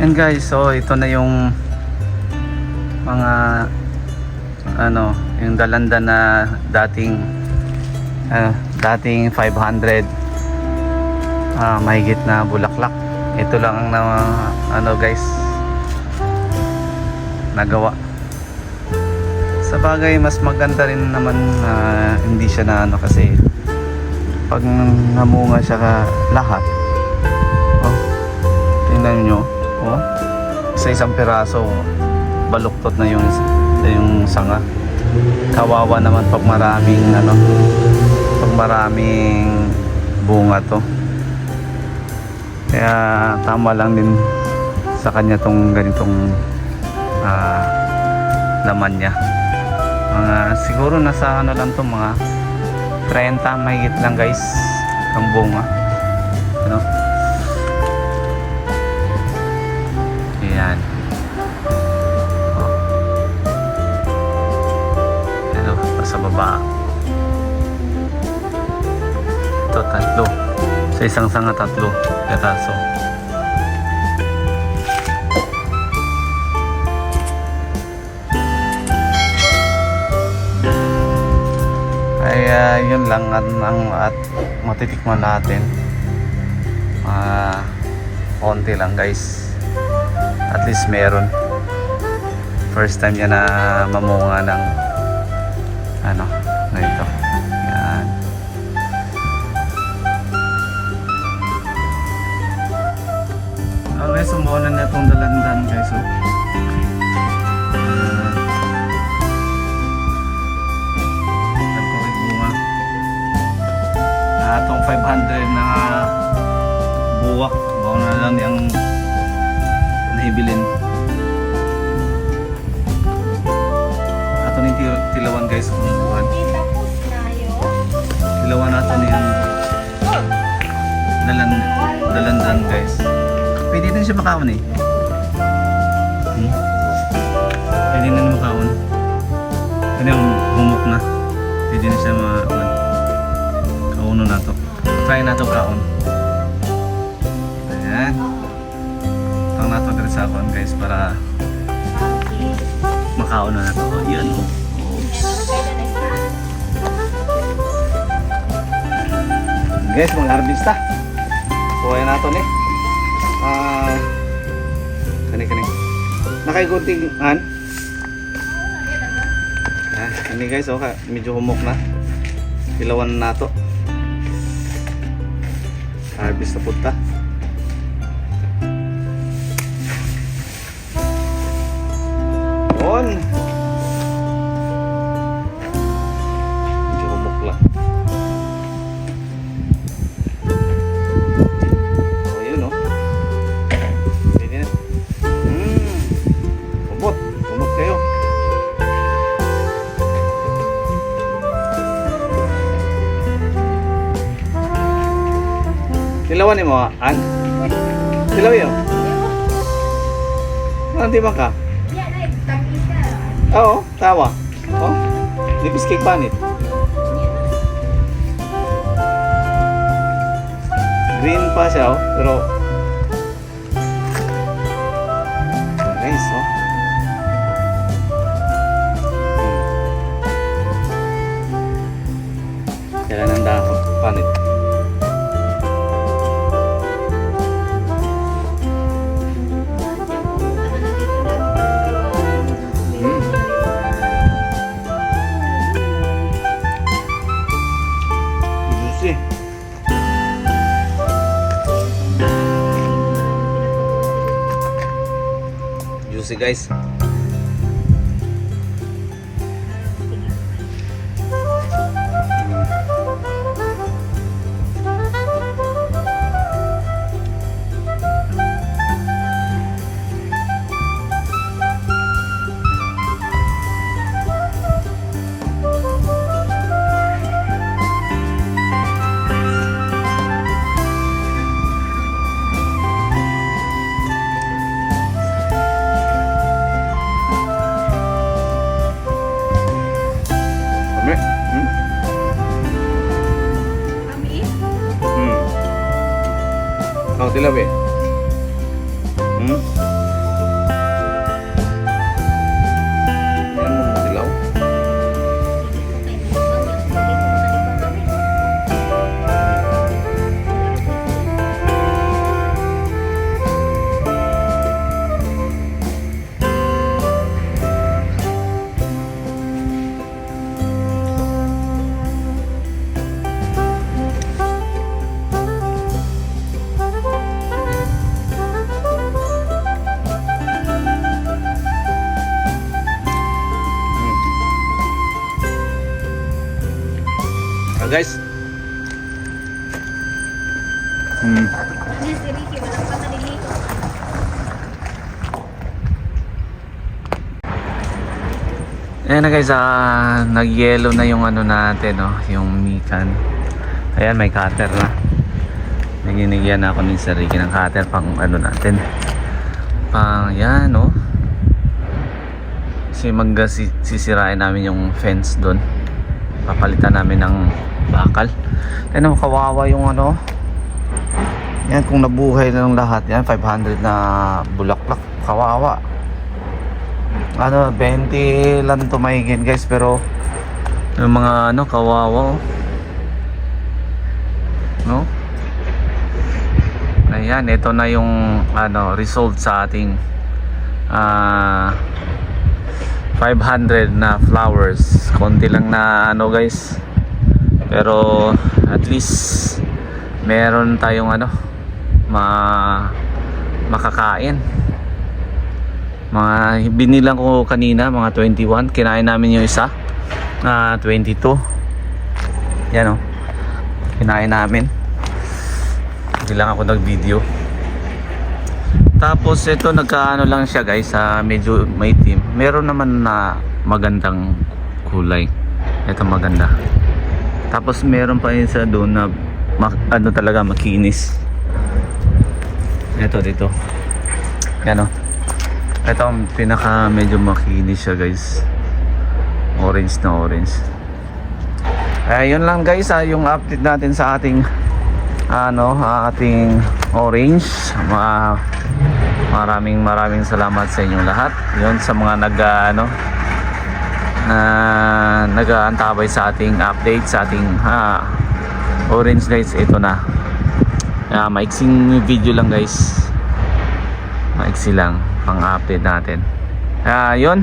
And guys, so ito na yung mga ano, yung dalanda na dating ano, dating 500 ah, mahigit na bulaklak. Ito lang ang na, ano guys nagawa. Sa bagay, mas maganda rin naman na hindi siya na ano kasi pag namunga siya ka lahat oh, tingnan nyo oh, sa isang piraso baluktot na yung yung sanga. Kawawa naman pag maraming ano pag maraming bunga to. Kaya tama lang din sa kanya tong ganitong ah, laman niya. Mga siguro nasa ano lang to mga 30 mahigit lang guys ang bunga. Ano sa isang sanga tatlo peraso. Ay ah, yun lang ang, at matitikman natin. Ah konti lang guys. At least meron. First time niya na mamunga ng ano ganito okay sumuulan na itong dalandan guys na itong 500 na buwak bawa na lang yung nahibilin. Ato ni til- tilawan guys kung buwan. Tilawan nato ni yung dalan dalandan guys pwede din siya makaon eh. Hmm? pwede na na makaon. Pwede yung humok na. Pwede na siya ma kauno na to. Try na to kaon. Ayan. Tang na to dito sa akon guys para makaon na to. Yan oh. Guys mga harbista kuha na to ni ah kani kani. Nakaigunting an? Ah kani guys oh medyo humok na. Ilawan na to. Harvest na punta Tilawan ni mo, an? Tilaw yun. Ano di ba ka? Oo, tawa. Oh, lipis cake panit. Green pa siya, oh, pero nice, oh. Hmm. Kailan ang dahon? Panit. നോക്കിയേ juice guys Hmm. Oh, guys. Hmm. Ayan na guys, ah, nag-yellow na yung ano natin, no? yung mikan. Ayan, may cutter na. Naginigyan ako ni Sir Ricky ng cutter pang ano natin. Pang, yan, no? Kasi mag si- sisirain namin yung fence doon. Papalitan namin ng bakal. Ayan, oh, kawawa yung ano. Yan, kung nabuhay na ng lahat, yan, 500 na bulaklak. Kawawa ano 20 lang tumahigit guys pero yung mga ano kawawa oh. no ayan ito na yung ano result sa ating ah 500 na flowers konti lang na ano guys pero at least meron tayong ano ma makakain. Mga binilang ko kanina mga 21 kinain namin yung isa na 22 yan o kinain namin. Hindi lang ako nag video tapos ito nagkaano lang siya guys sa medyo maitim meron naman na magandang kulay. Ito maganda tapos meron pa yun sa doon na ano talaga makinis ito dito yan o ito ang pinaka medyo makinis siya guys. Orange na orange. Eh yun lang guys ah, yung update natin sa ating ano, ating orange. Ma maraming maraming salamat sa inyong lahat. Yun sa mga nag ah, ano na nag-aantabay sa ating update sa ating ha, orange guys ito na. Ah, maiksing video lang guys. Maiksi lang pang update natin. Ah, yun.